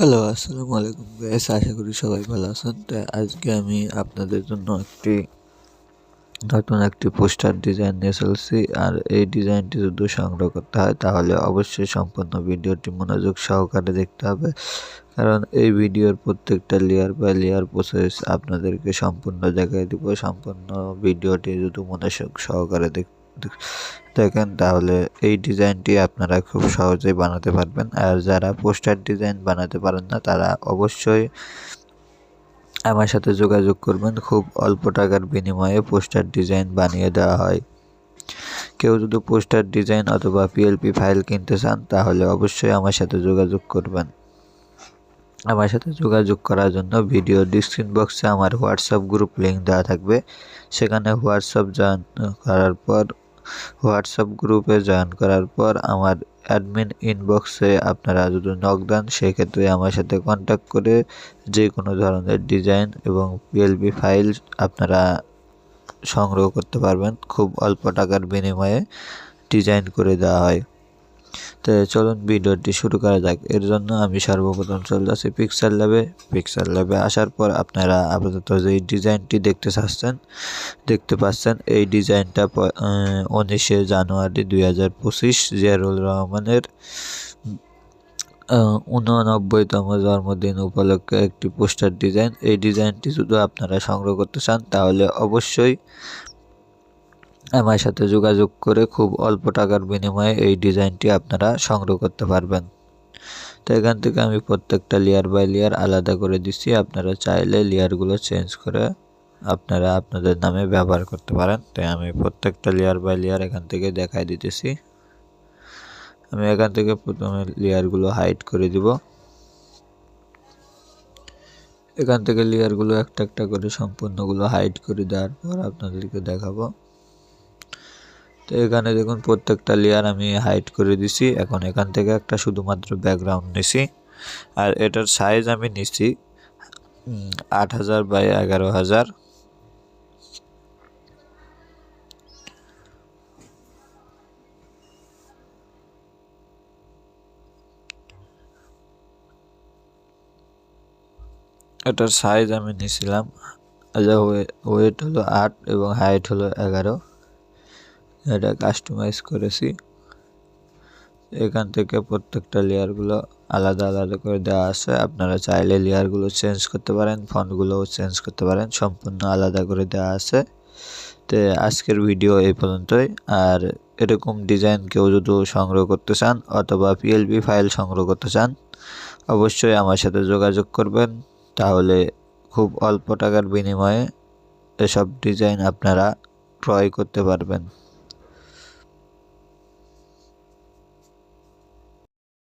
Hello আসসালামু আলাইকুম guys আশা করি সবাই ভালো আছেন। তো আজকে আমি আপনাদের জন্য একটি নতুন একটি পোস্টার ডিজাইন নিয়ে চলছি। আর এই ডিজাইনটি যদি সংগ্রহ করতে হয়, তাহলে অবশ্যই সম্পূর্ণ ভিডিওটি মনোযোগ সহকারে দেখতে হবে। কারণ এই ভিডিওর প্রত্যেকটা লেয়ার বা লেয়ার প্রসেস আপনাদেরকে সম্পূর্ণ দেখাই দিব। সম্পূর্ণ ভিডিওটি যদি মনোযোগ সহকারে দেখ দেখেন তাহলে এই ডিজাইনটি আপনারা খুব সহজেই বানাতে পারবেন। আর যারা পোস্টার ডিজাইন বানাতে পারেন না, তারা অবশ্যই আমার সাথে যোগাযোগ করবেন। খুব অল্প টাকার বিনিময়ে পোস্টার ডিজাইন বানিয়ে দেওয়া হয়। কেউ যদি পোস্টার ডিজাইন অথবা পিএলপি ফাইল কিনতে চান, তাহলে অবশ্যই আমার সাথে যোগাযোগ করবেন। আমার সাথে যোগাযোগ করার জন্য ভিডিও ডিসক্রিপশন বক্সে আমার হোয়াটসঅ্যাপ গ্রুপ লিঙ্ক দেওয়া থাকবে। সেখানে হোয়াটসঅ্যাপ জয়েন করার পর হোয়াটসঅ্যাপ গ্রুপে জয়েন করার পর আমার অ্যাডমিন ইনবক্সে আপনারা যদি নক দেন সেক্ষেত্রে আমার সাথে কন্ট্যাক্ট করে যে কোনো ধরনের ডিজাইন এবং পিএলবি ফাইল আপনারা সংগ্রহ করতে পারবেন। খুব অল্প টাকার বিনিময়ে ডিজাইন করে দেওয়া হয়। তো চলুন ভিডিওটি শুরু করা যাক। এর জন্য আমি সর্বপ্রথম চলে যাচ্ছি পিক্সেল ল্যাবে পিক্সেল ল্যাবে আসার পর আপনারা আপাতত যে ডিজাইনটি দেখতে চাচ্ছেন, দেখতে পাচ্ছেন এই ডিজাইনটা উনিশে জানুয়ারি দুই হাজার পঁচিশ জিয়ারুল রহমানের উননব্বইতম জন্মদিন উপলক্ষে একটি পোস্টার ডিজাইন। এই ডিজাইনটি শুধু আপনারা সংগ্রহ করতে চান, তাহলে অবশ্যই আমার সাথে যোগাযোগ করে খুব অল্প টাকার বিনিময়ে এই ডিজাইনটি আপনারা সংগ্রহ করতে পারবেন। তো এখান থেকে আমি প্রত্যেকটা লেয়ার বাই লেয়ার আলাদা করে দিচ্ছি। আপনারা চাইলে লেয়ারগুলো চেঞ্জ করে আপনারা আপনাদের নামে ব্যবহার করতে পারেন। তাই আমি প্রত্যেকটা লেয়ার বাই লেয়ার এখান থেকে দেখাই দিতেছি। আমি এখান থেকে প্রথমে লেয়ারগুলো হাইড করে দিব। এখান থেকে লেয়ারগুলো একটা একটা করে সম্পূর্ণগুলো হাইড করে দেওয়ার পর আপনাদেরকে দেখাবো। তো এখানে দেখুন প্রত্যেকটা লেয়ার আমি হাইড করে দিছি। এখন এখান থেকে একটা শুধুমাত্র ব্যাকগ্রাউন্ড নিছি। আর এটার সাইজ আমি নিছি আট হাজার বাই এগারো হাজার। এটার সাইজ আমি নিয়েছিলাম ওয়েট হলো আট এবং হাইট হলো এগারো। এটা কাস্টমাইজ করেছি। এখান থেকে প্রত্যেকটা লেয়ারগুলো আলাদা আলাদা করে দেওয়া আছে। আপনারা চাইলে লেয়ারগুলো চেঞ্জ করতে পারেন ফন্টগুলোও চেঞ্জ করতে পারেন, সম্পূর্ণ আলাদা করে দেওয়া আছে। তো আজকের ভিডিও এই পর্যন্তই। আর এরকম ডিজাইন কেউ যদি সংগ্রহ করতে চান অথবা পিএলবি ফাইল সংগ্রহ করতে চান, অবশ্যই আমার সাথে যোগাযোগ করবেন। তাহলে খুব অল্প টাকার বিনিময়ে এসব ডিজাইন আপনারা ক্রয় করতে পারবেন।